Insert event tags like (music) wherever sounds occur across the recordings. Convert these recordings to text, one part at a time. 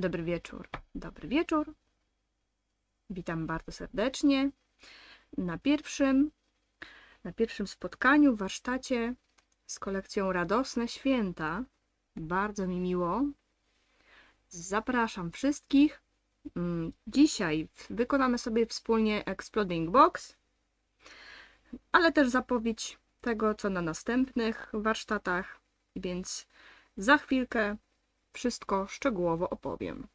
Dobry wieczór. Dobry wieczór. Witam bardzo serdecznie na pierwszym, na pierwszym spotkaniu w warsztacie z kolekcją Radosne Święta. Bardzo mi miło. Zapraszam wszystkich. Mm, Dzisiaj wykonamy sobie wspólnie Exploding Box, ale też zapowiedź tego, co na następnych warsztatach, więc za chwilkę wszystko szczegółowo opowiem.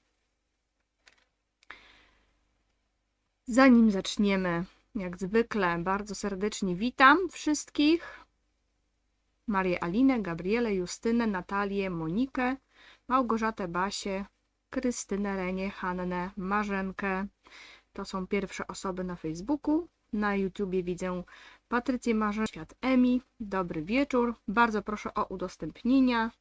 Zanim zaczniemy, jak zwykle, bardzo serdecznie witam wszystkich. Marię Alinę, Gabrielę, Justynę, Natalię, Monikę, Małgorzatę Basię, Krystynę, Renię, Hannę, Marzenkę. To są pierwsze osoby na Facebooku. Na YouTubie widzę Patrycję Marzenkę, Świat Emi. Dobry wieczór. Bardzo proszę o udostępnienia.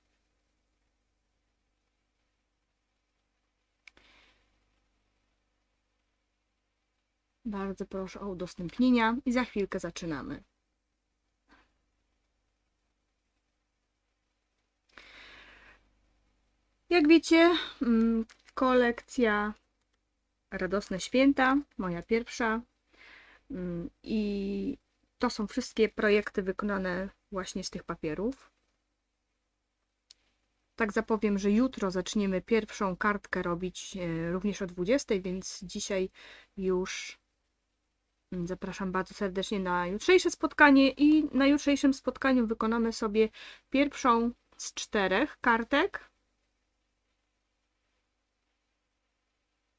Bardzo proszę o udostępnienia i za chwilkę zaczynamy. Jak wiecie, mm, kolekcja Radosne Święta, moja pierwsza. Mm, I to są wszystkie projekty wykonane właśnie z tych papierów. Tak zapowiem, że jutro zaczniemy pierwszą kartkę robić e, również o 20, więc dzisiaj już zapraszam bardzo serdecznie na jutrzejsze spotkanie i na jutrzejszym spotkaniu wykonamy sobie pierwszą z czterech kartek,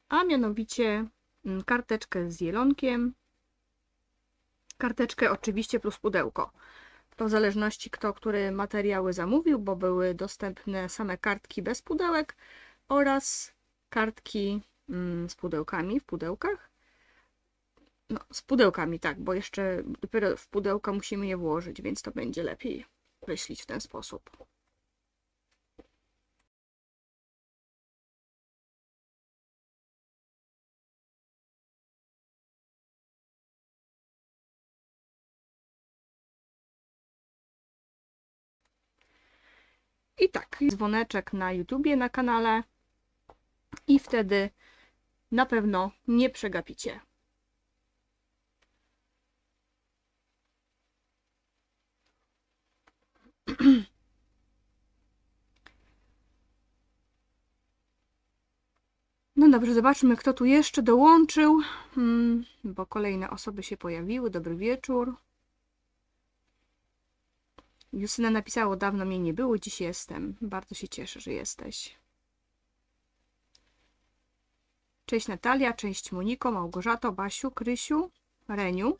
a mianowicie mm, karteczkę z jelonkiem, karteczkę oczywiście plus pudełko. To w zależności kto które materiały zamówił, bo były dostępne same kartki bez pudełek oraz kartki mm, z pudełkami w pudełkach. No, z pudełkami tak, bo jeszcze dopiero w pudełka musimy je włożyć, więc to będzie lepiej określić w ten sposób. I tak, dzwoneczek na YouTubie, na kanale i wtedy na pewno nie przegapicie. (clears throat) No dobrze, zobaczmy, kto tu jeszcze dołączył, hmm, bo kolejne osoby się pojawiły. Dobry wieczór. Justyna napisało, dawno mnie nie było, dziś jestem. Bardzo się cieszę, że jesteś. Cześć Natalia, cześć Moniko, Małgorzato, Basiu, Krysiu, Reniu.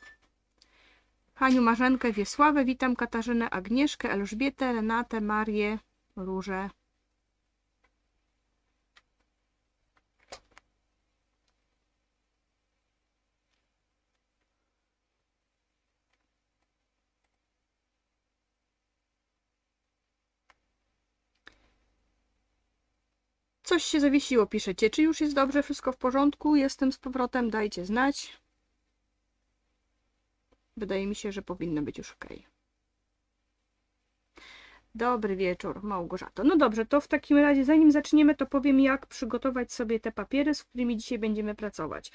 Haniu, Marzenkę, Wiesławę, witam Katarzynę, Agnieszkę, Elżbietę, Renatę, Marię, Różę. Coś się zawiesiło, piszecie. Czy już jest dobrze, wszystko w porządku? Jestem z powrotem, dajcie znać. Wydaje mi się, że powinno być już ok. Dobry wieczór, Małgorzato. No dobrze, to w takim razie, zanim zaczniemy, to powiem, jak przygotować sobie te papiery, z którymi dzisiaj będziemy pracować.